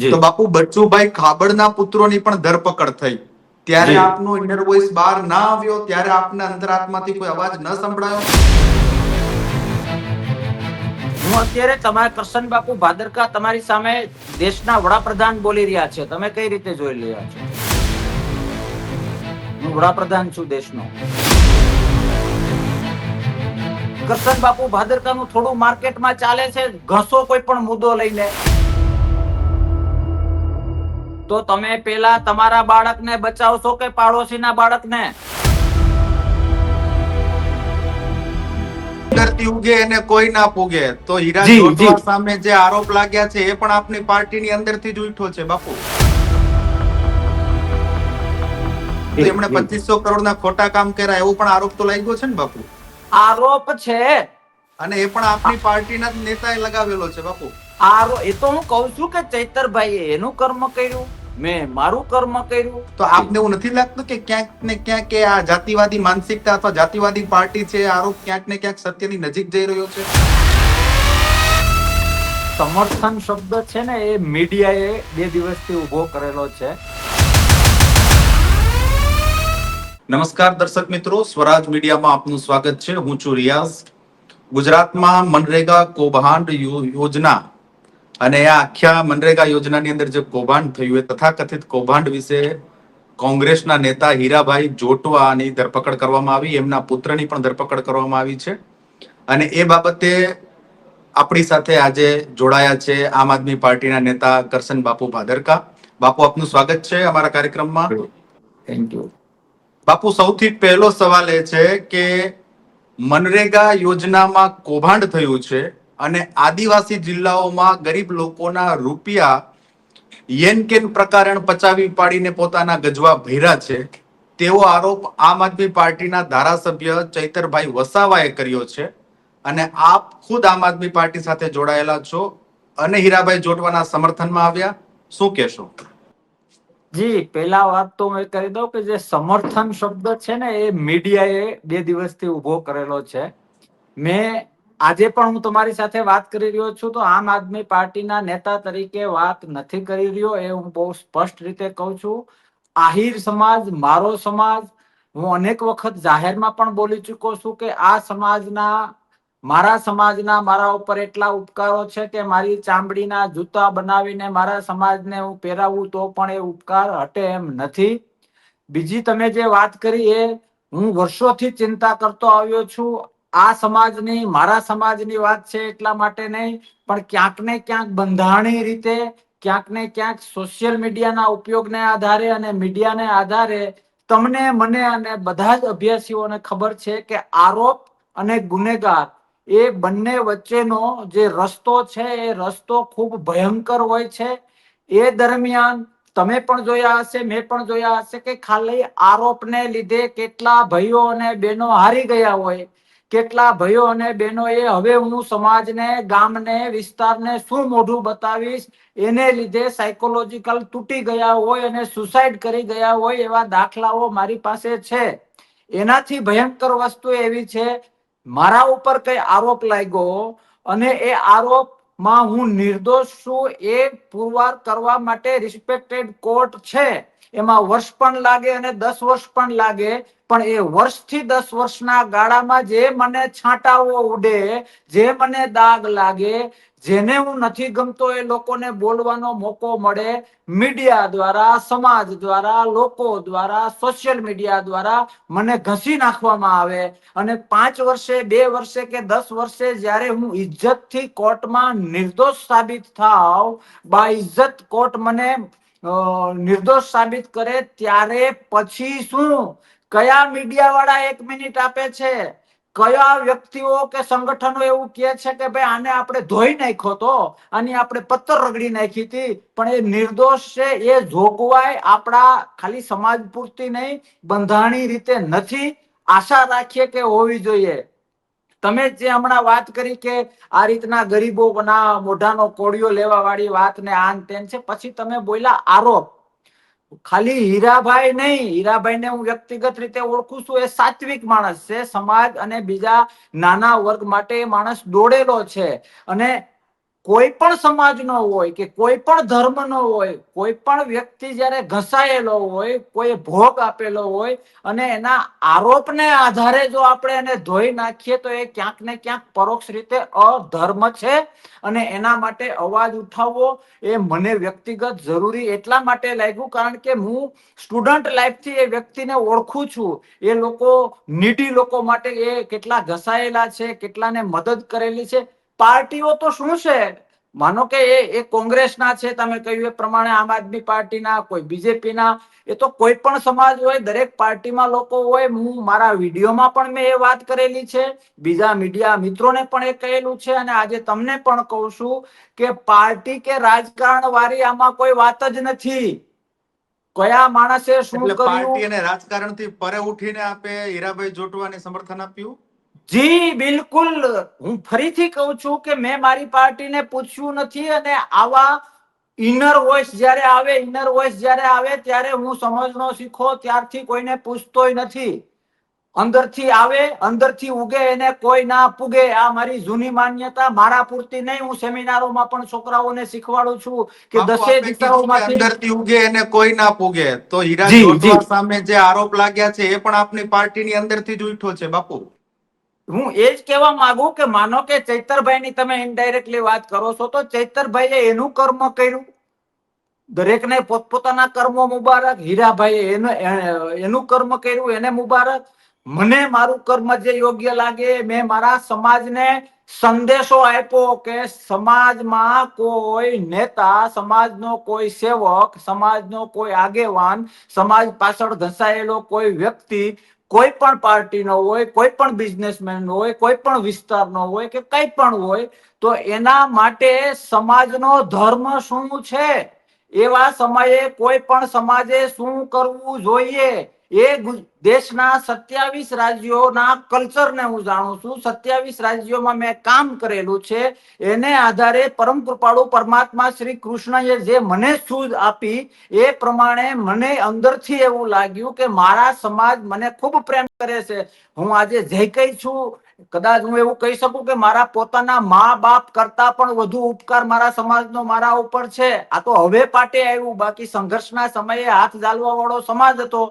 તો બાપુ બચ્ચુભાઈ ખાબડના પુત્રોની પણ ધરપકડ થઈ. ત્યારે આપનો ઇનર વોઇસ બહાર ના આવ્યો ત્યારે આપના અંતરાત્માથી કોઈ અવાજ ન સંભળાયો. હું અત્યારે તમારા કરશન બાપુ ભાદરકા તમારી સામે દેશના વડાપ્રધાન બોલી રહ્યા છે. તમે કઈ રીતે જોઈ રહ્યા છો? હું વડાપ્રધાન છું દેશનો. કરશન બાપુ ભાદરકાનું થોડું માર્કેટમાં ચાલે છે. ઘસો કોઈ પણ મુદ્દો લઈને. તો તમે પેલા તમારા બાળકને બચાવશો કે પાડોશીના બાળકને? કુદરતી ઉગે એને કોઈ ના પૂગે. તો હીરા જોટવા સામે જે આરોપ લાગ્યા છે એ પણ આપની પાર્ટીની અંદરથી જ ઉઠ્યો છે બાપુ. એમણે પચીસો કરોડના ખોટા કામ કર્યા એવું પણ આરોપ તો લાગ્યો છે ને બાપુ? આરોપ છે. અને એ પણ આપની પાર્ટીના જ નેતાએ લગાવેલો છે બાપુ. આરો એ તો હું કઉ છું કે ચૈતરભાઈ એનું કર્મ કર્યું. મેં મારું કર્મ કર્યું. તો આપને એવું નથી લાગતું કે ક્યાંક ને ક્યાંક આ જાતિવાદી માનસિકતા અથવા જાતિવાદી પાર્ટી છે? આરોપ ક્યાંક ને ક્યાંક સત્યની નજીક જઈ રહ્યો છે? સમર્થન શબ્દ છે ને એ મીડિયાએ બે દિવસથી ઊભો કરેલો છે. નમસ્કાર દર્શક મિત્રો સ્વરાજ મીડિયામાં આપનું સ્વાગત છે. હું છું રિયાઝ. ગુજરાતમાં મનરેગા કૌભાંડ યોજના અને આ આખ્યા મનરેગા યોજનાની અંદર જે કૌભાંડ થયું એ તથાકથિત કૌભાંડ વિશે કોંગ્રેસના નેતા હીરાભાઈ જોટવાની ધરપકડ કરવામાં આવી એમના પુત્રની પણ ધરપકડ કરવામાં આવી છે. અને એ બાબતે આપણી સાથે આજે જોડાયા છે આમ આદમી પાર્ટીના નેતા કરશન બાપુ ભાદરકા. બાપુ આપનું સ્વાગત છે અમારા કાર્યક્રમમાં. થેન્ક યુ બાપુ સૌથી પહેલો સવાલ એ છે કે મનરેગા યોજનામાં કૌભાંડ થયું છે અને આદિવાસી જિલ્લાઓમાં ગરીબ લોકોના રૂપિયા યેન કેન પ્રકારણ પચાવી પાડીને પોતાના ગજવા ભર્યા છે. તેવો આરોપ આમ આદમી પાર્ટીના ધારાસભ્ય ચૈતરભાઈ વસાવાએ કર્યો છે. અને આપ ખુદ આમ આદમી પાર્ટી સાથે જોડાયેલા છો અને હીરાભાઈ જોટવાના સમર્થનમાં આવ્યા. શું કહેશો? જી પેલા વાત તો મેં કરી દઉં કે જે સમર્થન શબ્દ છે ને એ મીડિયાએ બે દિવસથી ઊભો કરેલો છે. મેં આજે પણ હું તમારી સાથે વાત કરી રહ્યો છું, તો આમ આદમી પાર્ટીના નેતા તરીકે વાત નથી કરી રહ્યો એ હું બહુ સ્પષ્ટ રીતે કહું છું. આહિર સમાજ, મારો સમાજ, હું અનેક વખત જાહેરમાં પણ બોલી ચૂક્યો છું કે આ સમાજના, મારા સમાજના, મારા ઉપર એટલા ઉપકારો છે કે મારી ચામડીના જૂતા બનાવીને મારા સમાજને હું પહેરાવું તો પણ એ ઉપકાર હટે એમ નથી. બીજી તમે જે વાત કરી એ હું વર્ષોથી ચિંતા કરતો આવ્યો છું. આ સમાજની, મારા સમાજની વાત છે એટલા માટે નહીં, પણ ક્યાંક ને ક્યાંક બંધારણીય રીતે, ક્યાંક ને ક્યાંક સોશિયલ મીડિયાના ઉપયોગને આધારે અને મીડિયાને આધારે તમને, મને અને બધા જ અભ્યાસીઓને ખબર છે કે આરોપ અને ગુનેગાર એ બંને વચ્ચેનો જે રસ્તો છે, એ રસ્તો ખૂબ ભયંકર હોય છે. એ દરમિયાન તમે પણ જોયા હશે, મેં પણ જોયા હશે કે ખાલી આરોપને લીધે કેટલા ભાઈઓ અને બહેનો હારી ગયા હોય. કેટલા ભાઈઓ અને બહેનો એ હવે હું સમાજને, ગામને, વિસ્તારને શું મોઢું બતાવીશ? એને લીધે સાયકોલોજીકલ તૂટી ગયા હોય અને સુસાઇડ કરી ગયા હોય એવા દાખલાઓ મારી પાસે છે. એનાથી ભયંકર વસ્તુ એવી છે, મારા ઉપર કઈ આરોપ લાગ્યો અને એ આરોપમાં હું નિર્દોષ છું એ પુરવાર કરવા માટે રિસ્પેક્ટેડ કોર્ટ છે. એમાં વર્ષ પણ લાગે અને દસ વર્ષ પણ લાગે, પણ એ વર્ષથી દસ વર્ષના ગાળામાં જે મને છાંટાઓ ઉડે, જે મને દાગ લાગે જેને હું નથી ગમતો એ લોકોને બોલવાનો મોકો મળે મીડિયા દ્વારા, સમાજ દ્વારા, લોકો દ્વારા સોશિયલ મીડિયા દ્વારા મને ઘસી નાખવામાં આવે. અને પાંચ વર્ષે, બે વર્ષે કે દસ વર્ષે જ્યારે હું ઇજ્જતથી કોર્ટમાં નિર્દોષ સાબિત થાવ, બા ઇજ્જત કોર્ટ મને નિર્દોષ સાબિત કરે ત્યારે પછી શું? કયા મીડિયા વાળા એક મિનિટ આપે છે? કયા વ્યક્તિઓ કે સંગઠનો એવું કહે છે કે ભાઈ આને આપણે ધોઈ નાખ્યો તો, આની આપણે પત્તર રગડી નાખી હતી, પણ એ નિર્દોષ છે, એ જોગવાઈ આપણા ખાલી સમાજ પૂરતી નહીં બંધારણી રીતે નથી. આશા રાખીએ કે હોવી જોઈએ. તમે જે હમણાં વાત કરી કે આ રીતના ગરીબો ના મોઢાનો કોળિયો લેવા વાળી વાત ને આન તેન છે, પછી તમે બોલ્યા આરોપ. ખાલી હીરાભાઈ નહીં હીરાભાઈ ને હું વ્યક્તિગત રીતે ઓળખું છું. એ સાત્વિક માણસ છે. સમાજ અને બીજા નાના વર્ગ માટે માણસ દોડેલો છે. અને કોઈ પણ સમાજનો હોય કે કોઈ પણ ધર્મનો હોય કોઈ પણ વ્યક્તિ જ્યારે ઘસાયેલો હોય, કોઈ ભોગ આપેલો હોય અને એના આરોપને આધારે જો આપણે એને ધોઈ નાખીએ તો એ ક્યાંક ને ક્યાંક પરોક્ષ રીતે અધર્મ છે અને એના માટે અવાજ ઉઠાવવો એ મને વ્યક્તિગત જરૂરી એટલા માટે લાગ્યું કારણ કે હું સ્ટુડન્ટ લાઈફથી એ વ્યક્તિને ઓળખું છું. એ લોકો, નીડી લોકો માટે એ કેટલા ઘસાયેલા છે, કેટલાને મદદ કરેલી છે. પાર્ટીઓ તો શું છે? માનો કે એ એ કોંગ્રેસના છે તમે કહ્યું એ પ્રમાણે આમ આદમી પાર્ટીના કોઈ બીજેપીના એ તો કોઈ પણ સમાજ હોય દરેક પાર્ટીમાં લોકો હોય હું મારા વિડીયોમાં પણ મેં એ વાત કરેલી છે બીજા મીડિયા મિત્રોને પણ એ કહેલું છે અને આજે તમને પણ કહું છું કે પાર્ટી કે રાજકારણ વાળી આમાં કોઈ વાત જ નથી. કયા માણસે શું એટલે પાર્ટી કર્યું અને રાજકારણથી પરે ઉઠીને આપે હીરાભાઈ જોટવાને સમર્થન આપ્યું? જી બિલકુલ. હું ફરીથી કહું છું કે મેં મારી પાર્ટીને પૂછ્યું નથી અને આવા ઇનર વોઇસ જ્યારે આવે ઇનર વોઇસ જ્યારે આવે ત્યારે હું સમજનો શીખો ત્યારથી કોઈને પૂછતોય નથી. અંદરથી આવે અંદરથી ઉગે એને કોઈ ના પૂગે. આ મારી જૂની માન્યતા. મારા પૂરતી નહીં. હું સેમિનારોમાં પણ છોકરાઓને શીખવાડું છું કે દસે દિશાઓમાંથી અંદરથી ઉગે એને કોઈ ના પૂગે. તો હીરા. સામે જે આરોપ લાગ્યા છે એ પણ આપની પાર્ટીની અંદરથી જ ઉઠ્યો છે બાપુ. હું એ જ કહેવા માંગુ કે માનો કે ચૈતરભાઈ તમે ઇનડાયરેક્ટલી વાત કરો છો, તો ચૈતરભાઈએ એનું કર્મ કર્યું? દરેકને પોતપોતાના કર્મો મુબારક, હીરાભાઈએ એનું એનું કર્મ કર્યું, એને મુબારક? મને મારું કર્મ જે યોગ્ય લાગે, મેં મારા સમાજને સંદેશો આપ્યો કે સમાજમાં કોઈ નેતા, સમાજનો કોઈ સેવક, સમાજનો કોઈ આગેવાન, સમાજ પાછળ ઘસાયેલો કોઈ વ્યક્તિ કોઈ પણ પાર્ટીનો હોય, કોઈ પણ બિઝનેસમેન હોય, કોઈ પણ વિસ્તારનો હોય કે કંઈ પણ હોય, તો એના માટે સમાજનો ધર્મ શું છે? એવા સમયે કોઈ પણ સમાજે શું કરવું જોઈએ? એ દેશના સત્યાવીસ રાજ્યોના કલ્ચરને હું જાણું છું. સત્યાવીસ રાજ્યોમાં મેં કામ કરેલું છે. એને આધારે પરમ કૃપાળુ પરમાત્મા શ્રી કૃષ્ણએ જે મને સૂઝ આપી, એ પ્રમાણે મને અંદરથી એવું લાગ્યું કે મારા સમાજ મને ખૂબ પ્રેમ કરે છે. હું આજે જઈ કઈ છું. કદાચ હું એવું કહી શકું કે મારા પોતાના મા બાપ કરતા પણ વધુ ઉપકાર મારા સમાજનો મારા ઉપર છે. આ તો હવે પાટે આવ્યું. બાકી સંઘર્ષના સમયે હાથ ઝાલવા વાળો સમાજ હતો.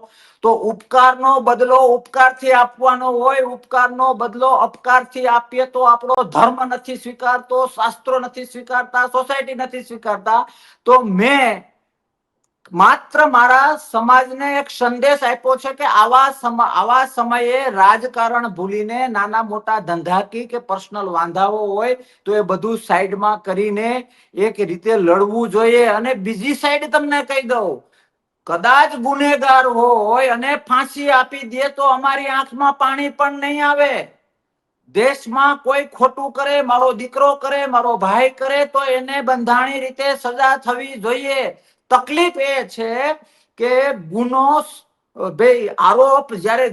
તો ઉપકારનો બદલો ઉપકારથી આપવાનો હોય, ઉપકારનો બદલો અપકારથી આપીએ તો આપણો ધર્મ નથી સ્વીકારતો, શાસ્ત્રો નથી સ્વીકારતા સોસાયટી નથી સ્વીકારતા. તો મેં માત્ર મારા સમાજને એક સંદેશ આપ્યો છે કે આવા આવા સમયે રાજકારણ ભૂલીને નાના મોટા ધંધાકી કે પર્સનલ વાંધાઓ હોય તો એ બધું સાઈડમાં કરીને એક રીતે લડવું જોઈએ અને બીજી સાઈડ તમને કહી દઉં. કદાચ ગુનેગાર હોય અને ફાંસી આપી દે તો અમારી આંખમાં પાણી પણ નહીં આવે. દેશમાં કોઈ ખોટું કરે, મારો દીકરો કરે, મારો ભાઈ કરે તો એને બંધાણી રીતે સજા થવી જોઈએ. તકલીફ એ છે કે ગુનો ભાઈ આરોપ જ્યારે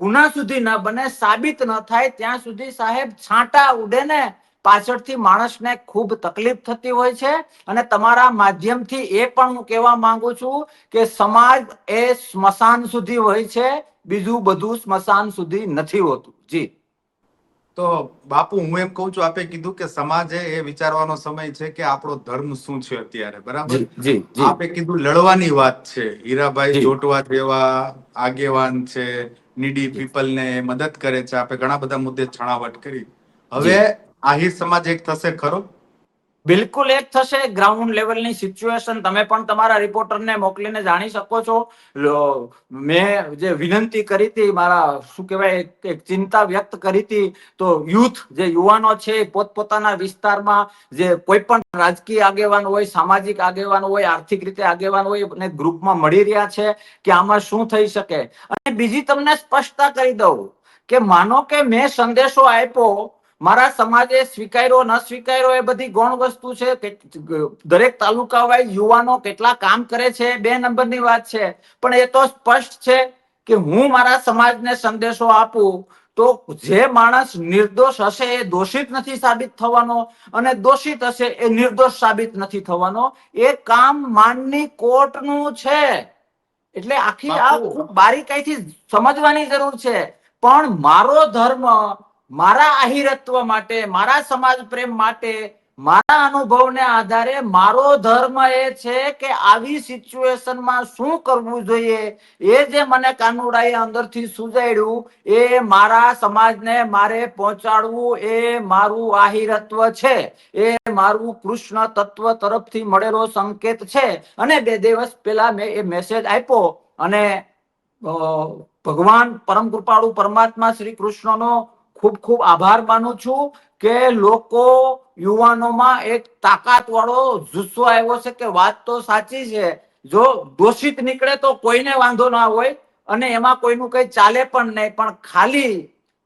ગુના સુધી ન બને, સાબિત ન થાય, ત્યાં સુધી સાહેબ છાંટા ઉડે ને પાછળથી માણસને ખૂબ તકલીફ થતી હોય છે. અને તમારા માધ્યમથી એ પણ હું કહેવા માંગુ છું કે સમાજ એ સ્મશાન સુધી હોય છે. બીજું બધું સ્મશાન સુધી નથી હોતું. જી. તો બાપુ હું એમ કહું છું આપે કીધું કે સમાજે એ વિચારવાનો સમય છે કે આપણો ધર્મ શું છે અત્યારે બરાબર? આપે કીધું લડવાની વાત છે. હીરાભાઈ. જોટવા જેવા આગેવાન છે નીડી પીપલ ને મદદ કરે છે આપે ઘણા બધા મુદ્દે છણાવટ કરી. હવે આહિર સમાજ એક થશે ખરો? બિલકુલ એક થશે. ગ્રાઉન્ડ લેવલની સિચ્યુએશન તમે પણ તમારા રિપોર્ટરને મોકલીને જાણી શકો છો. મેં જે વિનંતી કરી હતી, મારા, શું કહેવાય, એક- ચિંતા વ્યક્ત કરી હતી, તો યુથ, જે યુવાનો છે પોતપોતાના વિસ્તારમાં જે કોઈ પણ રાજકીય આગેવાન હોય, સામાજિક આગેવાન હોય, આર્થિક રીતે આગેવાન હોય અને ગ્રુપમાં મળી રહ્યા છે કે આમાં શું થઈ શકે. અને બીજી તમને સ્પષ્ટતા કરી દઉં કે માનો કે મેં સંદેશો આપ્યો મારા સમાજે સ્વીકાર્યો ન સ્વીકાર્યો એ બધી ગૌણ વસ્તુ છે. દરેક તાલુકા વાઇઝ યુવાનો કેટલા કામ કરે છે બે નંબરની વાત છે. પણ એ તો સ્પષ્ટ છે કે હું મારા સમાજને સંદેશો આપું તો જે માણસ નિર્દોષ હશે એ દોષિત નથી સાબિત થવાનો અને દોષિત હશે એ નિર્દોષ સાબિત નથી થવાનો. એ કામ માનની કોર્ટનું છે. એટલે આખી આ બારીકાઈથી સમજવાની જરૂર છે. પણ મારો ધર્મ મારા આહિરત્વ માટે, મારા સમાજ પ્રેમ માટે, મારા અનુભવને આધારે મારો ધર્મ એ છે કે આવી સિચ્યુએશનમાં શું કરવું જોઈએ, એ જે મને કાનુડાએ અંદરથી સુજાડ્યું એ મારા સમાજને મારે પહોંચાડવું, એ મારું આહિરત્વ છે, એ મારું કૃષ્ણ તત્વ તરફથી મળેલો સંકેત છે. અને બે દિવસ પહેલા મેં એ મેસેજ આપ્યો અને ભગવાન પરમ કૃપાળુ પરમાત્મા શ્રી કૃષ્ણનો ખૂબ ખૂબ આભાર માનું છું કે લોકો યુવાનોમાં એક તાકાત વાળો જુસ્સો આવ્યો છે કે વાત તો સાચી છે. જો દોષિત નીકળે તો કોઈને વાંધો ના હોય અને એમાં કોઈનું કઈ ચાલે પણ નહીં, પણ ખાલી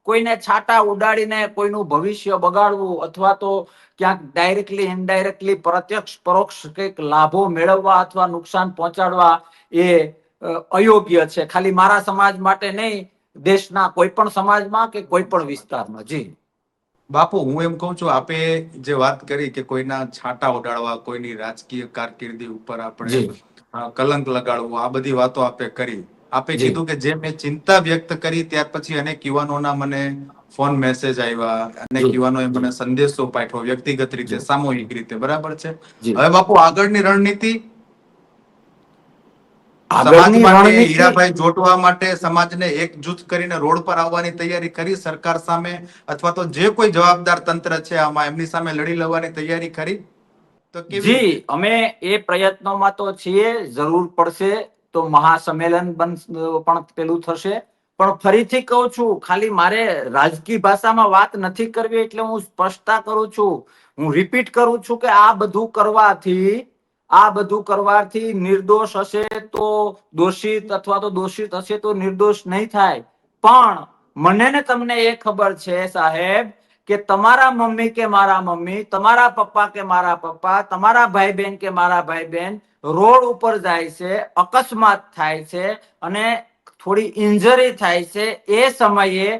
કોઈને છાટા ઉડાડીને કોઈનું ભવિષ્ય બગાડવું અથવા તો ક્યાંક ડાયરેક્ટલી ઇનડાયરેક્ટલી પ્રત્યક્ષ, પરોક્ષ કંઈક લાભો મેળવવા અથવા નુકસાન પહોંચાડવા એ અયોગ્ય છે. ખાલી મારા સમાજ માટે નહીં દેશના કોઈ પણ સમાજમાં કે કોઈ પણ વિસ્તારમાં? જી. બાપુ હું એમ કહું છું આપે જે વાત કરી કે કોઈના છાંટા ઉડાડવા કોઈની રાજકીય કારકિર્દી ઉપર આપણે કલંક લગાડવું આ બધી વાતો આપે કરી. આપે કીધું કે જે મેં ચિંતા વ્યક્ત કરી ત્યાર પછી અનેક યુવાનોના મને ફોન મેસેજ આવ્યા અનેક. યુવાનોએ મને સંદેશો પાઠવ્યો વ્યક્તિગત રીતે સામૂહિક રીતે બરાબર છે? હવે બાપુ આગળની રણનીતિ સમાજ માટે હીરાભાઈ જોટવા માટે સમાજને એકજૂથ કરીને રોડ પર આવવાની તૈયારી કરી સરકાર સામે? અથવા તો જે કોઈ જવાબદાર તંત્ર છે આમાં એમની સામે લડી લેવાની તૈયારી કરી? તો જી અમે એ પ્રયત્નોમાં તો છીએ જરૂર પડશે તો મહાસંમેલન બન પણ પેલું થશે. પણ ફરીથી કહું છું ખાલી મારે રાજકીય ભાષામાં વાત નથી કરવી એટલે હું સ્પષ્ટતા કરું છું. હું રિપીટ કરું છું કે આ બધું કરવાથી આ બધું કરવાથી નિર્દોષ હશે તો દોષિત અથવા તો દોષિત હશે તો નિર્દોષ નહીં થાય. પણ મને ને તમને એ ખબર છે સાહેબ કે તમારા મમ્મી કે મારા મમ્મી, તમારા પપ્પા કે મારા પપ્પા, તમારા ભાઈ બહેન કે મારા ભાઈ બહેન રોડ ઉપર જાય છે, અકસ્માત થાય છે અને થોડી ઇન્જરી થાય છે. એ સમયે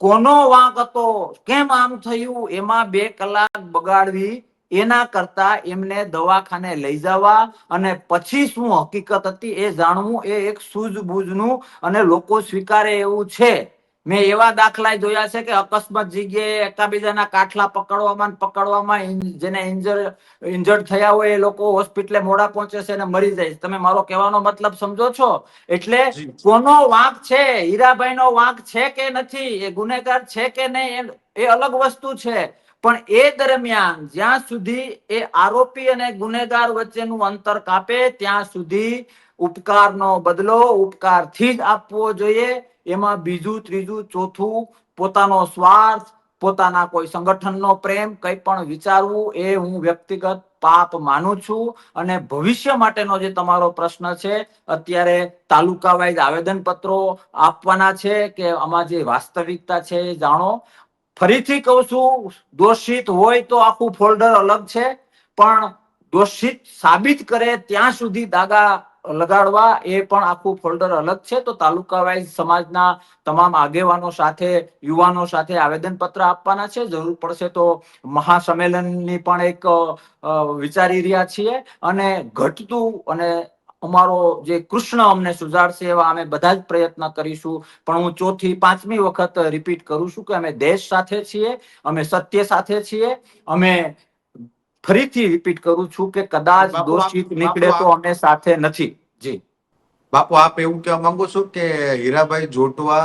કોનો વાંક હતો, કેમ આમ થયું, એમાં બે કલાક બગાડવી એના કરતા એમને દવાખાને લઈ જવા અને પછી શું હકીકત હતી એ જાણવું એ એક સૂઝબૂઝનું અને લોકો સ્વીકારે એવું છે. મેં એવા દાખલા જોયા છે કે અકસ્માત જગ્યાએ એકાબીજાના કાઠલા પકડવામાં પકડવામાં જેને ઇન્જર ઇન્જર્ડ થયા હોય એ લોકો હોસ્પિટલે મોડા પહોંચે છે અને મરી જાય તમે મારો કહેવાનો મતલબ સમજો છો? એટલે કોનો વાંક છે? હીરાભાઈ નો વાંક છે કે નથી? એ ગુનેગાર છે કે નહીં? એ- એ અલગ વસ્તુ છે. પણ એ દરમિયાન જ્યાં સુધી એ આરોપી અને ગુનેગાર વચ્ચેનું અંતર કાપે, ત્યાં સુધી ઉપકારનો બદલો ઉપકારથી જ આપવો જોઈએ. એમાં બીજું, ત્રીજું, ચોથું, પોતાનો સ્વાર્થ, પોતાના કોઈ સંગઠનનો પ્રેમ, કંઈ પણ વિચારવું, એ હું વ્યક્તિગત પાપ માનું છું. અને ભવિષ્ય માટેનો જે તમારો પ્રશ્ન છે, અત્યારે તાલુકા વાઇઝ આવેદન પત્રો આપવાના છે કે આમાં જે વાસ્તવિકતા છે એ જાણો. ફરીથી કહું છું, દોષિત હોય તો આખું ફોલ્ડર અલગ છે, પણ દોષિત સાબિત કરે ત્યાં સુધી દાગા લગાડવા એ પણ આખું ફોલ્ડર અલગ છે. તો તાલુકા વાઇઝ સમાજના તમામ આગેવાનો સાથે, યુવાનો સાથે આવેદન પત્ર આપવાના છે. જરૂર પડશે તો મહાસંમેલનની પણ એક વિચારી રહ્યા છીએ. અને ઘટતું અને અમારો જે કૃષ્ણ અમને સુધારશે એવા અમે બધા જ પ્રયત્ન કરીશું. પણ હું ચોથી પાંચમી વખત રિપીટ કરું છું કે અમે દેશ સાથે છીએ અમે સત્ય સાથે છીએ અમે ફરીથી રિપીટ કરું છું કે કદાચ દોષિત નીકળે તો અમે સાથે નથી. જી. બાપુ આપ એવું કહેવા માંગુ છો કે હીરાભાઈ જોટવા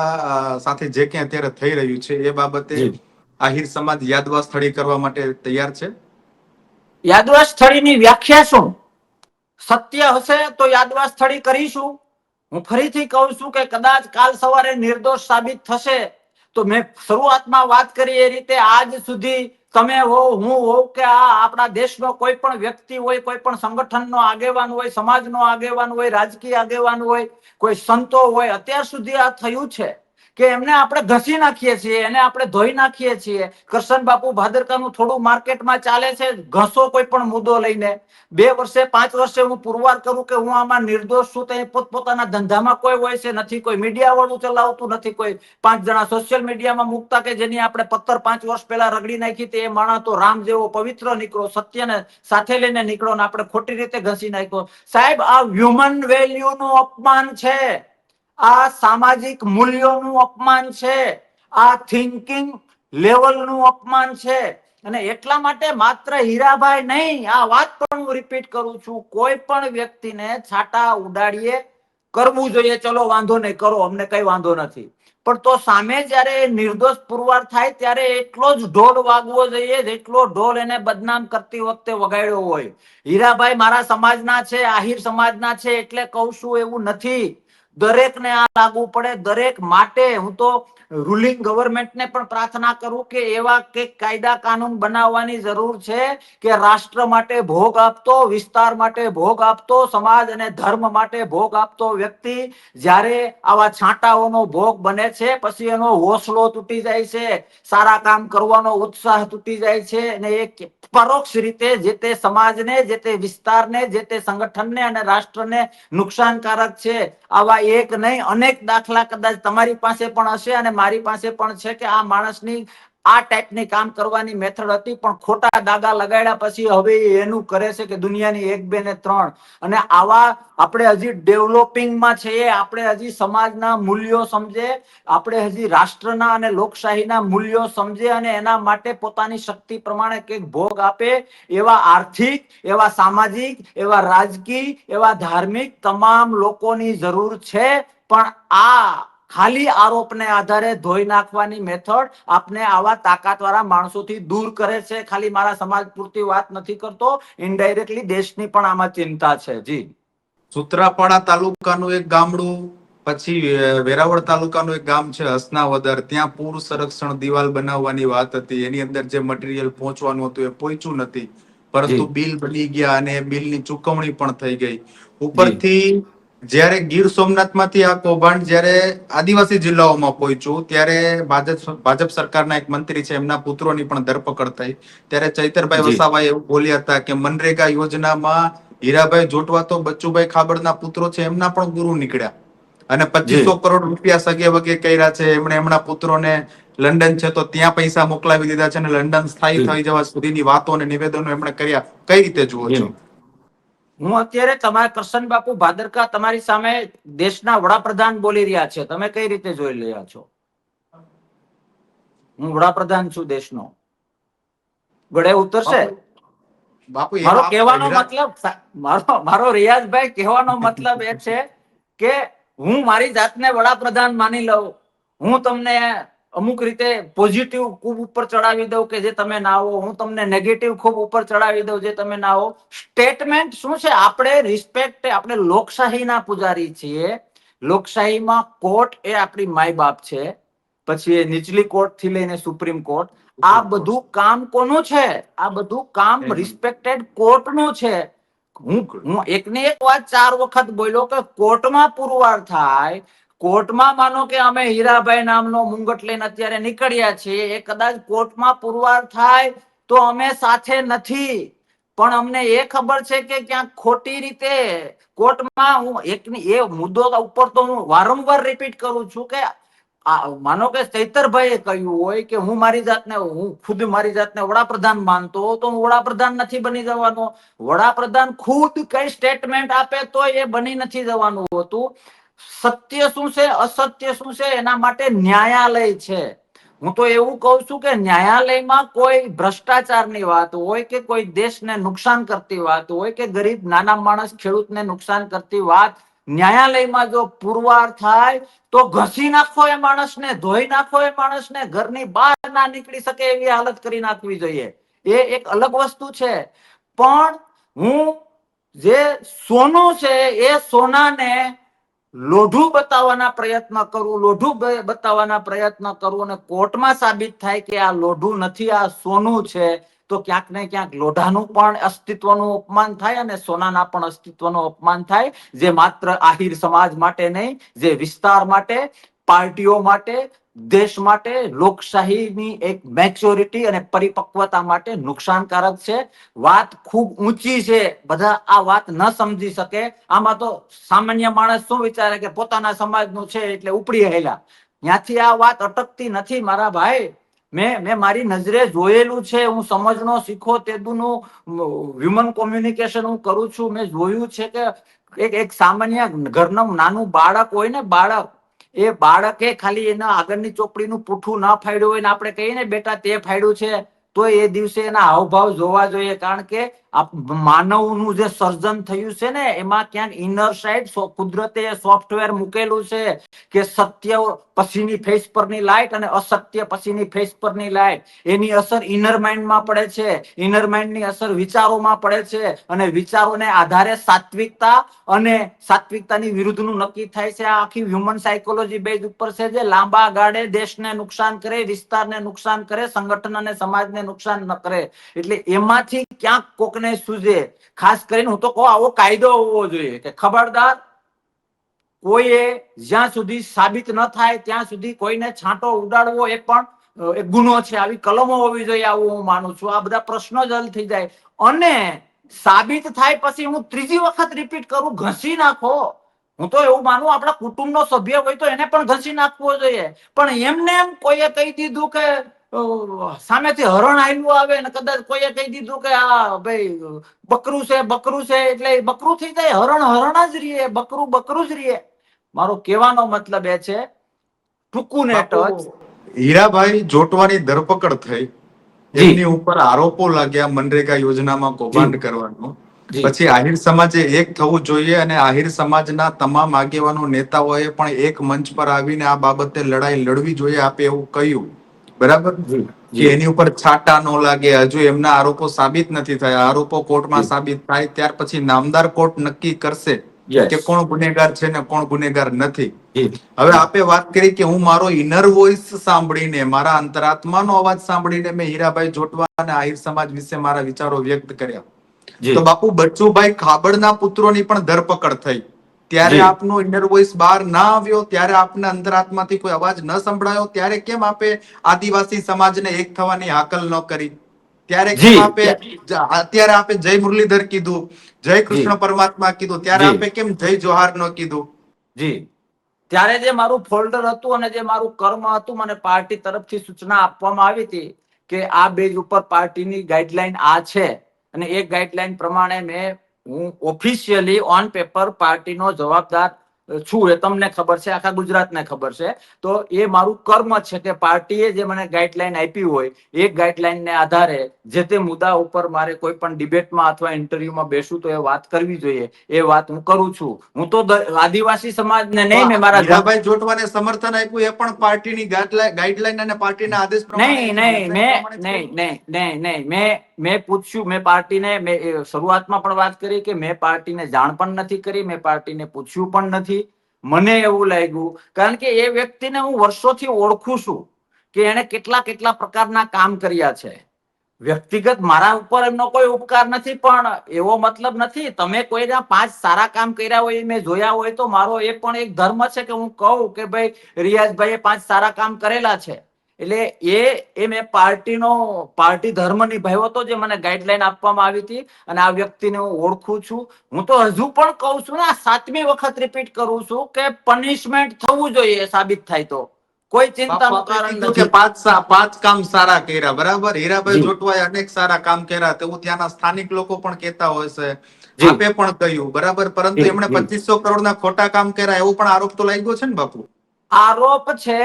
સાથે જે ક્યાં અત્યારે થઈ રહ્યું છે એ બાબતે આહિર સમાજ યાદવા સ્થળી કરવા માટે તૈયાર છે? યાદવા સ્થળીની વ્યાખ્યા શું? સત્ય હશે તો યાદવા સ્થળી કરીશું. હું ફરીથી કહું છું કે કદાચ કાલ સવારે નિર્દોષ સાબિત થશે, તો મેં શરૂઆતમાં વાત કરી એ રીતે આજ સુધી તમે હો, હું હો કે આ આપણા દેશનો કોઈ પણ વ્યક્તિ હોય, કોઈ પણ સંગઠનનો આગેવાન હોય, સમાજનો આગેવાન હોય, રાજકીય આગેવાન હોય, કોઈ સંતો હોય, અત્યાર સુધી આ થયું છે. કે એમને આપણે ઘસી નાખીએ છીએ, એને આપણે ધોઈ નાખીએ છીએ. કરશન બાપુ ભાદરકાનું થોડું માર્કેટમાં ચાલે છે, ઘસો કોઈ પણ મુદ્દો લઈને. બે વર્ષે, પાંચ વર્ષે હું પુરવાર કરું કે હું આમાં નિર્દોષ છું તો પોતપોતાના ધંધામાં કોઈ હોય છે નથી, કોઈ મીડિયા વાળું ચલાવતું નથી, કોઈ પાંચ જણા સોશિયલ મીડિયામાં મૂકતા કે જેની આપણે પત્તર પાંચ વર્ષ પહેલા રગડી નાખી તે માણસ તો રામ જેવો પવિત્ર નીકળો, સત્યને સાથે લઈને નીકળો ને આપણે ખોટી રીતે ઘસી નાખ્યો. સાહેબ, આ હ્યુમન વેલ્યુનું અપમાન છે. આ સામાજિક મૂલ્યોનું અપમાન છે. આ થિંકિંગ લેવલનું અપમાન છે. અને એટલા માટે માત્ર હીરાભાઈ નહીં, આ વાત પણ હું રિપીટ કરું છું. કોઈ પણ વ્યક્તિને છાટા ઉડાડીએ કરવું જોઈએ. ચલો, વાંધો નહીં, કરો. અમને કઈ વાંધો નથી. પણ તો સામે જ્યારે નિર્દોષ પુરવાર થાય ત્યારે એટલો જ ઢોલ વાગવો જોઈએ, જેટલો ઢોલ એને બદનામ કરતી વખતે વગાડ્યો હોય. હીરાભાઈ મારા સમાજના છે, આહિર સમાજના છે, એટલે કહું છું એવું નથી. દરેકને આ લાગુ પડે. દરેક માટે હું તો રૂલિંગ ગવર્મેન્ટને પણ પ્રાર્થના કરું કે એવા કે કાયદા કાનૂન બનાવવાની જરૂર છે કે રાષ્ટ્ર માટે ભોગ આપતો, વિસ્તાર માટે ભોગ આપતો, સમાજ અને ધર્મ માટે ભોગ આપતો વ્યક્તિ જ્યારે આવા છાંટાઓનો ભોગ બને છે, પછી એનો હોસલો તૂટી જાય છે, સારા કામ કરવાનો ઉત્સાહ તૂટી જાય છે અને એ પરોક્ષ રીતે જે તે સમાજને, જે તે વિસ્તારને, જે તે સંગઠનને અને રાષ્ટ્રને નુકસાનકારક છે, આવા એક નહીં, અનેક દાખલા કદાચ તમારી પાસે પણ હશે અને મારી પાસે પણ છે કે આ માણસની આ ટાઈપની કામ કરવાની મેથડ હતી, પણ ખોટા દાગા લગાડ્યા પછી હવે એનું કરે છે કે દુનિયાની એક, બે ને ત્રણ. અને આવા આપણે હજી ડેવલપિંગમાં છીએ આપણે હજી સમાજના મૂલ્યો સમજે, આપણે હજી રાષ્ટ્રના અને લોકશાહીના મૂલ્યો સમજે અને એના માટે પોતાની શક્તિ પ્રમાણે કંઈક ભોગ આપે એવા આર્થિક, એવા સામાજિક, એવા રાજકીય, એવા ધાર્મિક તમામ લોકોની જરૂર છે. પણ આ ખાલી આરોપને આધારે ધોઈ નાખવાની મેથડ આપને આવા તાકાતવાળા માણસોથી દૂર કરે છે. ખાલી મારા સમાજ પૂરતી વાત નથી કરતો. ઇનડાયરેક્ટલી દેશની પણ આમાં ચિંતા છે. જી. સુત્રાપાડા તાલુકાનું એક ગામડું પછી વેરાવળ તાલુકાનું એક ગામ છે હસનાવદર. ત્યાં પૂર સંરક્ષણ દિવાલ બનાવવાની વાત હતી. એની અંદર જે મટીરિયલ પહોંચવાનું હતું એ પહોંચ્યું નથી. પરંતુ બિલ બની ગયા અને બિલની ચુકવણી પણ થઈ ગઈ. ઉપરથી જ્યારે ગીર સોમનાથમાંથી આ કૌભાંડ જ્યારે આદિવાસી જિલ્લાઓમાં પહોંચ્યું ત્યારે ભાજપ ભાજપ સરકારના એક મંત્રી છે એમના પુત્રોની પણ ધરપકડ થઈ. ત્યારે ચૈતરભાઈ વસાવાએ એવું બોલ્યા હતા કે મનરેગા યોજનામાં હીરાભાઈ જોટવા તો બચ્ચુભાઈ ખાબડના પુત્રો છે એમના પણ ગુરુ નીકળ્યા. અને પચીસો કરોડ રૂપિયા સગે વગે કર્યા છે એમણે એમના પુત્રોને લંડન છે તો ત્યાં પૈસા મોકલાવી દીધા છે અને લંડન સ્થાયી થઈ જવા સુધીની વાતો અને નિવેદનો એમણે કર્યા. કઈ રીતે જુઓ છો. હું અત્યારે તમારા કરશન બાપુ ભાદરકા તમારી સામે દેશના વડાપ્રધાન બોલી રહ્યા છે. તમે કઈ રીતે જોઈ રહ્યા છો? હું વડાપ્રધાન છું દેશનો. ગળે ઉતરશે? બાપુ મારો કહેવાનો મતલબ મારો મારો રિયાઝભાઈ કહેવાનો મતલબ એ છે કે હું મારી જાતને વડાપ્રધાન માની લઉં. હું તમને અમુક રીતે પોઝિટિવ ખૂબ ઉપર ચડાવી દઉં કે જે તમે ના હો હું તમને નેગેટિવ ખૂબ ઉપર ચડાવી દઉં જે તમે ના હો સ્ટેટમેન્ટ શું છે? આપણે રિસ્પેક્ટ આપણે લોકશાહીના પૂજારી છીએ. લોકશાહીમાં કોર્ટ એ આપણી માય બાપ છે. પછી એ નીચલી કોર્ટથી લઈને સુપ્રીમ કોર્ટ આ બધું કામ કોનું છે? આ બધું કામ રિસ્પેક્ટેડ કોર્ટનું છે. હું હું એકને એક વાત ચાર વખત બોલ્યો કે કોર્ટમાં પુરવાર થાય કોર્ટમાં માનો કે અમે હીરાભાઈ નામનો મુંગટ લઈને અત્યારે નીકળ્યા છીએ, એ કદાચ કોર્ટમાં પુરવાર થાય તો અમે સાથે નથી. પણ અમને એ ખબર છે કે ક્યાંક ખોટી રીતે કોર્ટમાં હું એકની, એ મુદ્દો ઉપર તો હું વારંવાર રિપીટ કરું છું કે માનો કે ચૈતરભાઈએ કહ્યું હોય કે હું મારી જાતને, હું ખુદ મારી જાતને વડાપ્રધાન માનતો તો હું વડાપ્રધાન નથી બની જવાનો. વડાપ્રધાન ખુદ કઈ સ્ટેટમેન્ટ આપે તો એ બની નથી જવાનું હોતું. સત્ય શું છે, અસત્ય શું છે, એના માટે ન્યાયાલય છે. હું તો એવું કહું છું કે ન્યાયાલયમાં કોઈ ભ્રષ્ટાચારની વાત હોય કે કોઈ દેશને નુકસાન કરતી વાત હોય કે ગરીબ નાના માણસ ખેડૂતને નુકસાન કરતી વાત, ન્યાયાલયમાં જો પુરવાર થાય, તો ઘસી નાખો એ માણસને, ધોઈ નાખો એ માણસને, ઘરની બહાર ના નીકળી શકે એવી હાલત કરી નાખવી જોઈએ. એ એક અલગ વસ્તુ છે. પણ હું જે સોનું છે, એ સોનાને લોઢું બતાવવાના પ્રયત્ન કરું, લોઢું બતાવવાના પ્રયત્ન કરું અને કોર્ટમાં સાબિત થાય કે આ લોઢું નથી, આ સોનું છે, તો ક્યાંક ને ક્યાંક લોઢાનું પણ અસ્તિત્વનું અપમાન થાય અને સોનાના પણ અસ્તિત્વનું અપમાન થાય. જે માત્ર આહિર સમાજ માટે નહીં, જે વિસ્તાર માટે, પાર્ટીઓ માટે દેશ માટે લોકશાહીની એક મેચ્યોરિટી અને પરિપક્વતા માટે નુકસાનકારક છે. વાત ખૂબ ઊંચી છે. બધા આ વાત ન સમજી શકે. આમાં તો સામાન્ય માણસ શું વિચારે કે પોતાના સમાજનું છે એટલે ઉપડી હેલા ત્યાંથી આ વાત અટકતી નથી મારા ભાઈ. મેં મેં મારી નજરે જોયેલું છે. હું સમજણો શીખો તેદુનું હ્યુમન કોમ્યુનિકેશન હું કરું છું. મેં જોયું છે કે એક એક સામાન્ય ઘરનું નાનું બાળક હોય ને, બાળક એ બાળકે ખાલી એના આગળની ચોપડીનું પૂઠું ના ફાડ્યું હોય ને આપણે કહીએ ને, બેટા, તે ફાડ્યું છે. તો એ દિવસે એના હાવભાવ જોવા જોઈએ. કારણ કે માનવનું જે સર્જન થયું છે ને, એમાં ક્યાંક ઇનર સાઇડ કુદરતે સોફ્ટવેર મૂકેલું છે કે સત્ય પછીની ફેસ પરની લાઇટ અને અસત્ય પછીની ફેસ પરની લાઇટ એની અસર ઇનર માઇન્ડમાં પડે છે. ઇનર માઇન્ડની અસર વિચારોમાં પડે છે અને વિચારોને આધારે સાત્વિકતા અને સાત્વિકતાની વિરુદ્ધનું નક્કી થાય છે. આ આખી હ્યુમન સાયકોલોજી બેઝ ઉપર છે જે લાંબા ગાળે દેશને નુકસાન કરે, વિસ્તારને નુકસાન કરે, સંગઠન અને સમાજને નુકસાન ન કરે. એટલે એમાંથી ક્યાંક કોકને સૂઝે ખાસ કરીને હું તો કહું, આવો કાયદો હોવો જોઈએ કે ખબરદાર કોઈએ જ્યાં સુધી સાબિત ન થાય, ત્યાં સુધી કોઈને છાંટો ઉડાડવો એ પણ એક ગુનો છે. આવી કલમો હોવી જોઈએ આવું હું માનું છું. આ બધા પ્રશ્નો જ હલ થઈ જાય. અને સાબિત થાય પછી હું ત્રીજી વખત રિપીટ કરું, ઘસી નાખો. હું તો એવું માનું, આપણા કુટુંબનો સભ્ય હોય તો એને પણ ઘસી નાખવો જોઈએ. પણ એમને એમ કોઈએ કહી દીધું કે સામેથી હરણ આવ્યું આવે ને કદાચ કોઈએ કહી દીધું કે આ ભાઈ બકરું છે બકરું છે એટલે બકરું થઈ જાય. હરણ હરણ જ રહીએ બકરું બકરું જ રહીએ. મારો કહેવાનો મતલબ એ છે ટૂંકું ને ટચ. હીરાભાઈ જોટવાની ધરપકડ થઈ. એમની ઉપર આરોપો લાગ્યા મનરેગા યોજનામાં કૌભાંડ કરવાનો. પછી આહિર સમાજે એક થવું જોઈએ અને આહિર સમાજના તમામ આગેવાનો નેતાઓએ પણ એક મંચ પર આવીને આ બાબતે લડાઈ લડવી જોઈએ આપે એવું કહ્યું. બરાબર? કે એની ઉપર છાટા ન લાગે હજુ એમના આરોપો સાબિત નથી થયા. આરોપો કોર્ટમાં સાબિત થાય ત્યાર પછી નામદાર કોર્ટ નક્કી કરશે કે કોણ ગુનેગાર છે ને કોણ ગુનેગાર નથી. હવે આપે વાત કરી કે હું મારો ઇનર વોઇસ સાંભળીને મારા અંતરાત્માનો અવાજ સાંભળીને મેં હીરાભાઈ જોટવા અને આહિર સમાજ વિશે મારા વિચારો વ્યક્ત કર્યા. તો બાપુ બચ્ચુભાઈ ખાબડના પુત્રોની પણ ધરપકડ થઈ. ત્યારે આપનો ઇનર વોઇસ બહાર ના આવ્યો ત્યારે આપના અંતરાત્માથી કોઈ અવાજ ન સંભળાયો ત્યારે કેમ આપે આદિવાસી સમાજને એક થવાની હાકલ ન કરી? ત્યારે કેમ આપે અત્યારે આપે જય મુરલીધર કીધું જય કૃષ્ણ પરમાત્મા કીધું ત્યારે જી. આપે કેમ જય જોહાર ન કીધું? જી. ત્યારે જે મારું ફોલ્ડર હતું અને જે મારું કર્મ હતું મને પાર્ટી તરફથી સૂચના આપવામાં આવી હતી કે આ બેજ ઉપર પાર્ટીની ગાઈડલાઈન આ છે. અને એ ગાઈડલાઈન પ્રમાણે મેં ઓફિશિયલી ઓન પેપર પાર્ટીનો જવાબદાર છું એ તમને ખબર છે આખા ગુજરાતને ખબર છે. તો એ મારું કર્મ છે કે પાર્ટીએ જે મને ગાઈડલાઈન આપી હોય એ ગાઈડલાઈનને આધારે જે તે મુદ્દા ઉપર મારે કોઈ પણ ડિબેટમાં અથવા ઇન્ટરવ્યુમાં બેસું તો એ વાત કરવી જોઈએ. એ વાત હું કરું છું. હું તો આદિવાસી સમાજને નહીં મેં મારા હીરાભાઈ જોટવાને સમર્થન આપ્યું એ પણ પાર્ટીની ગાઈડલાઈન અને પાર્ટીના આદેશ નહીં નહીં મેં નહીં નહીં નહીં નહીં મેં મેં પૂછ્યું મેં પાર્ટીને મેં શરૂઆતમાં પણ વાત કરી કે મેં પાર્ટીને જાણ પણ નથી કરી મેં પાર્ટીને પૂછ્યું પણ નથી. મને એવું લાગ્યું. કારણ કે એ વ્યક્તિને હું વર્ષોથી ઓળખું છું કે એણે કેટલા કેટલા પ્રકારના કામ કર્યા છે. વ્યક્તિગત મારા ઉપર એમનો કોઈ ઉપકાર નથી, પણ એવો મતલબ નથી. તમે કોઈના પાંચ સારા કામ કર્યા હોય મેં જોયા હોય, તો મારો એ પણ એક ધર્મ છે કે હું કહું કે ભાઈ, રિયાઝભાઈએ પાંચ સારા કામ કરેલા છે. એટલે એ એ મેં પાર્ટીનો પાર્ટી ધર્મ નિભાવ્યો હતો જે મને ગાઈડલાઈન આપવામાં આવી હતી અને આ વ્યક્તિને હું ઓળખું છું. હું તો હજુ પણ કહું છું ને સાતમી વખત રિપીટ કરું છું કે પનિશમેન્ટ થવું જોઈએ સાબિત થાય તો. કોઈ ચિંતાનું કારણ કે નથી. પાંચ પાંચ કામ સારા કર્યા બરાબર? હીરાભાઈ જોટવાએ અનેક સારા કામ કર્યા તેવું ત્યાંના સ્થાનિક લોકો પણ કહેતા હોય છે. આપે પણ કહ્યું બરાબર? પરંતુ એમણે પચીસો કરોડ ના ખોટા કામ કર્યા એવો પણ આરોપ તો લાગ્યો છે ને બાપુ? આરોપ છે.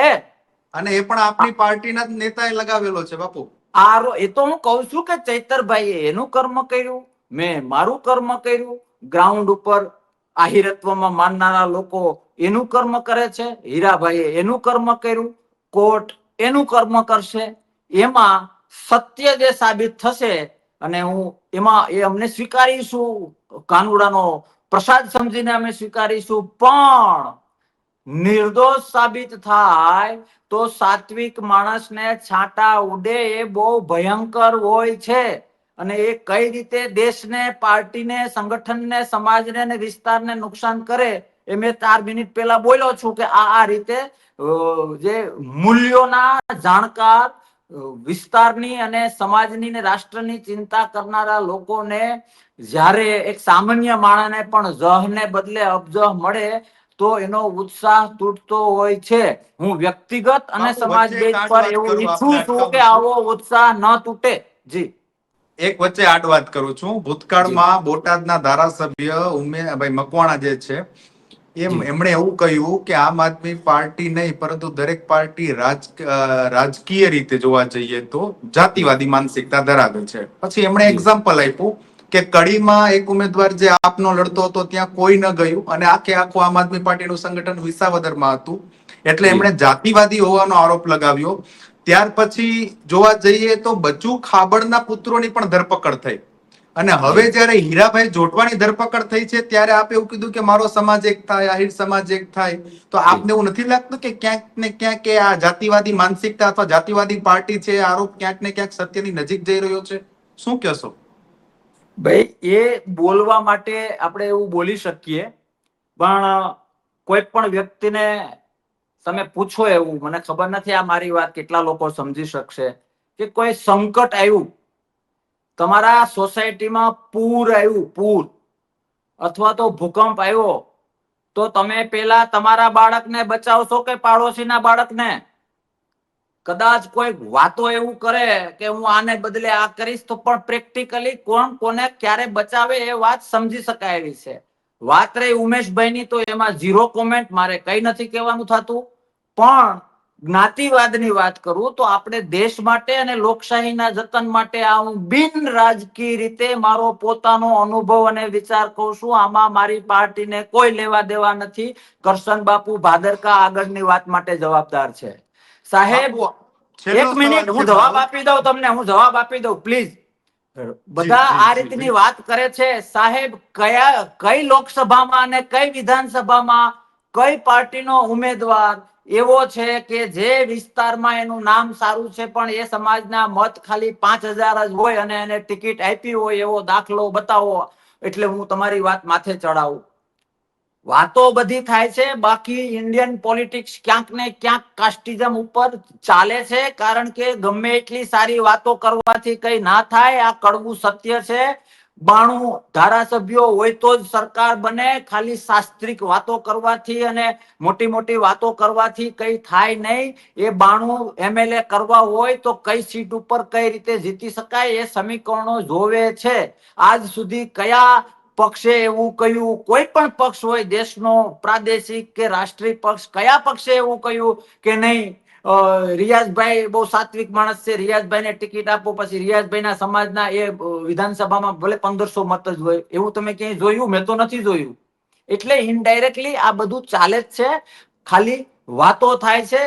અને એ પણ આપની પાર્ટીના નેતાએ લગાવેલો છે, બાપુ. આ એ તો હું કહું છું કે ચૈતરભાઈએ એનું કર્મ કર્યું, મેં મારું કર્મ કર્યું, ગ્રાઉન્ડ ઉપર આહિરત્વમાં માનનારા લોકો એનું કર્મ કરે છે, હીરાભાઈએ એનું કર્મ કર્યું, કોર્ટ એનું કર્મ કરશે, એમાં સત્ય જે સાબિત થશે, અને હું એમાં એ અમને સ્વીકારીશું, કાનુડાનો પ્રસાદ સમજીને અમે સ્વીકારીશું, પણ નિર્દોષ સાબિત થાય તો સાત્વિક માણસને છાંટા ઉડે એ બહુ ભયંકર હોય છે. અને એ કઈ રીતે દેશને, પાર્ટીને, સંગઠનને, સમાજને અને વિસ્તારને નુકસાન કરે એ મેં ચાર મિનિટ પહેલા બોલ્યો છું કે આ આ રીતે જે મૂલ્યોના જાણકાર વિસ્તારની અને સમાજની ને રાષ્ટ્રની ચિંતા કરનારા લોકોને જ્યારે એક સામાન્ય માણસને પણ જહને બદલે અબજહ મળે તો એનો ઉત્સાહ તૂટતો હોય છે. હું વ્યક્તિગત અને સમાજ પર એવું ઈચ્છું છું કે આવો ઉત્સાહ ન તૂટે. જી. એક વચ્ચે આડ વાત કરું છું. ભૂતકાળમાં બોટાદના ધારાસભ્ય ઉમે ભાઈ મકવાણા જે છે એમ એમણે એવું કહ્યું કે આમ આદમી પાર્ટી નહીં પરંતુ દરેક પાર્ટી રાજ રાજકીય રીતે જોવા જઈએ તો જાતિવાદી માનસિકતા ધરાવે છે. પછી એમણે એક્ઝામ્પલ આપ્યું. કે કડીમાં એક ઉમેદવાર જે આપનો લડતો હતો ત્યાં કોઈ ન ગયું અને આખે આખું આમ આદમી પાર્ટીનું સંગઠન વિસાવદરમાં હતું. એટલે એમણે જાતિવાદી હોવાનો આરોપ લગાવ્યો. ત્યાર પછી જોવા જઈએ તો બચુ ખાબડના પુત્રોની પણ ધરપકડ થઈ. અને હવે જ્યારે હીરાભાઈ જોટવાની ધરપકડ થઈ છે ત્યારે આપે એવું કીધું કે મારો સમાજ એક થાય આહિર સમાજ એક થાય. તો આપને એવું નથી લાગતું કે ક્યાંક ને ક્યાંક એ આ જાતિવાદી માનસિકતા અથવા જાતિવાદી પાર્ટી છે એ આરોપ ક્યાંક ને ક્યાંક સત્યની નજીક જઈ રહ્યો છે? શું કહેશો? ભાઈ, એ બોલવા માટે આપણે એવું બોલી શકીએ, પણ કોઈ પણ વ્યક્તિને તમે પૂછો એવું, મને ખબર નથી આ મારી વાત કેટલા લોકો સમજી શકશે, કે કોઈ સંકટ આવ્યું, તમારા સોસાયટીમાં પૂર આવ્યું, પૂર, અથવા તો ભૂકંપ આવ્યો, તો તમે પેલા તમારા બાળકને બચાવશો કે પાડોશીના બાળકને? કદાચ કોઈ વાતો એવું કરે કે હું આને બદલે આ કરીશ, તો પણ પ્રેક્ટિકલી કોણ કોને ક્યારે બચાવે એ વાત સમજી શકાય એવી છે. વાત રહી ઉમેશભાઈની, તો એમાં ઝીરો કોમેન્ટ મારે કઈ નથી કહેવાનું થતું. પણ જ્ઞાતિવાદની વાત કરું, તો આપણે દેશ માટે અને લોકશાહીના જતન માટે આ હું બિન રાજકીય રીતે મારો પોતાનો અનુભવ અને વિચાર કહું છું. આમાં મારી પાર્ટીને કોઈ લેવા દેવા નથી. કરશન બાપુ ભાદરકા આગળની વાત માટે જવાબદાર છે. સાહેબ એક મિનિટ હું જવાબ આપી દઉં તમને હું જવાબ આપી દઉં પ્લીઝ. બધા આ રીતની વાત કરે છે સાહેબ કયા કઈ લોકસભામાં અને કઈ વિધાનસભામાં કઈ પાર્ટીનો ઉમેદવાર એવો છે કે જે વિસ્તારમાં એનું નામ સારું છે પણ એ સમાજના મત ખાલી પાંચ હજાર જ હોય અને એને ટિકિટ આપી હોય એવો દાખલો બતાવો એટલે હું તમારી વાત માથે ચડાવું. વાતો બધી થાય છે, બાકી ઇન્ડિયન પોલિટિક્સ ક્યાંક ને ક્યાંક કાસ્ટિઝમ ઉપર ચાલે છે, કારણ કે ગમે એટલી સારી વાતો કરવાથી કઈ ના થાય, આ કડવું સત્ય છે. બાણું ધારાસભ્યો હોય તો જ સરકાર બને, ખાલી શાસ્ત્રિક વાતો કરવાથી અને મોટી મોટી વાતો કરવાથી કઈ થાય નહીં. એ બાણું એમએલએ કરવા હોય તો કઈ સીટ ઉપર કઈ રીતે જીતી શકાય એ સમીકરણો જોવે છે. આજ સુધી કયા પક્ષે એવું કહ્યું, કોઈ પણ પક્ષ હોય, દેશનો પ્રાદેશિક કે રાષ્ટ્રીય પક્ષ, કયા પક્ષે એવું કહ્યું કે નહીં રિયાઝભાઈ બહુ સાત્વિક માણસ છે, રિયાઝભાઈને ટિકિટ આપો, પછી રિયાઝભાઈના સમાજના એ વિધાનસભામાં ભલે પંદરસો મત જ હોય, એવું તમે ક્યાંય જોયું? મેં તો નથી જોયું. એટલે ઇનડાયરેક્ટલી આ બધું ચાલે જ છે. ખાલી વાતો થાય છે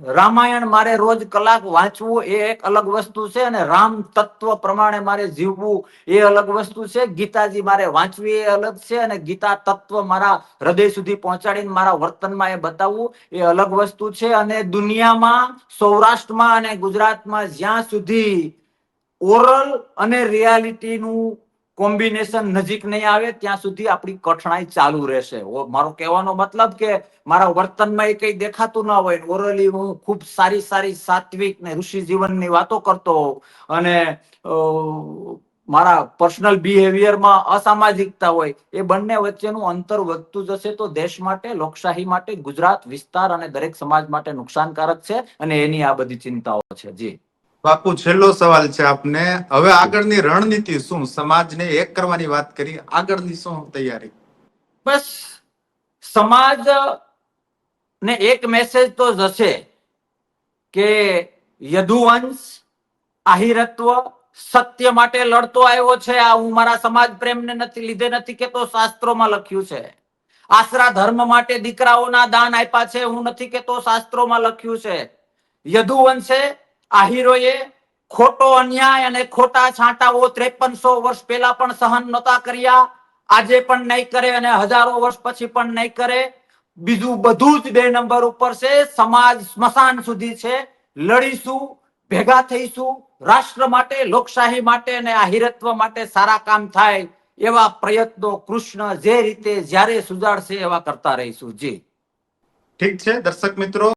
રામાયણ મારે રોજ કલાક વાંચવું એ એક અલગ વસ્તુ છે અને રામ તત્વ પ્રમાણે મારે જીવવું એ અલગ વસ્તુ છે. ગીતાજી મારે વાંચવી એ અલગ છે અને ગીતા તત્વ મારા હૃદય સુધી પહોંચાડીને મારા વર્તનમાં એ બતાવવું એ અલગ વસ્તુ છે અને દુનિયામાં, સૌરાષ્ટ્રમાં અને ગુજરાતમાં જ્યાં સુધી ઓરલ અને રિયાલિટીનું કોમ્બિનેશન નજીક નહીં આવે, ત્યાં સુધી આપણી કઠણાઈ ચાલુ રહેશે. મારો કહેવાનો મતલબ કે મારા વર્તનમાં એ કઈ દેખાતું ના હોય ઓરલી હું ખૂબ સારી સારી સાત્વિક ને ઋષિ જીવનની વાતો કરતો અને મારા પર્સનલ બિહેવિયરમાં અસામાજિકતા હોય, એ બંને વચ્ચેનું અંતર વધતું જશે તો દેશ માટે, લોકશાહી માટે, ગુજરાત વિસ્તાર અને દરેક સમાજ માટે નુકસાનકારક છે અને એની આ બધી ચિંતાઓ છે. જી. બાપુ, છેલ્લો સવાલ છે આપને. હવે આગળની રણનીતિ શું? સમાજને એક કરવાની વાત કરી, આગળની શું તૈયારી? બસ સમાજ ને એક મેસેજ તો જશે કે યદુવંશ આહિરત્વ સત્ય માટે લડતો આવ્યો છે. આ હું મારા સમાજ પ્રેમને નથી, લીધે નથી કેતો, શાસ્ત્રોમાં લખ્યું છે. આશરા ધર્મ માટે દીકરાઓના દાન આપ્યા છે, હું નથી કેતો, શાસ્ત્રોમાં લખ્યું છે. યદુવંશે આહિરોએ ખોટો અન્યાય અને ખોટા છાંટાઓ ત્રેપનસો વર્ષ પહેલા પણ સહન નહોતા કર્યા. આજે પણ નહીં કરે અને હજારો વર્ષ પછી પણ નહીં કરે. બીજું બધું જ બે નંબર ઉપર છે. સમાજ સ્મશાન સુધી છે. લડીશું, ભેગા થઈશું, રાષ્ટ્ર માટે, લોકશાહી માટે અને આહિરત્વ માટે સારા કામ થાય એવા પ્રયત્નો કૃષ્ણ જે રીતે જ્યારે સુધારશે એવા કરતા રહીશું. જી. ઠીક છે. દર્શક મિત્રો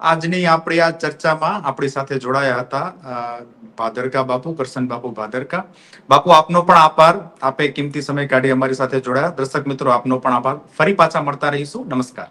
આજની આપણી આ ચર્ચામાં આપણી સાથે જોડાયા હતા ભાદરકા બાપુ કરશન બાપુ ભાદરકા. બાપુ, આપનો પણ આભાર. આપે કિંમતી સમય કાઢી અમારી સાથે જોડાયા. દર્શક મિત્રો, આપનો પણ આભાર. ફરી પાછા મળતા રહીશું. નમસ્કાર.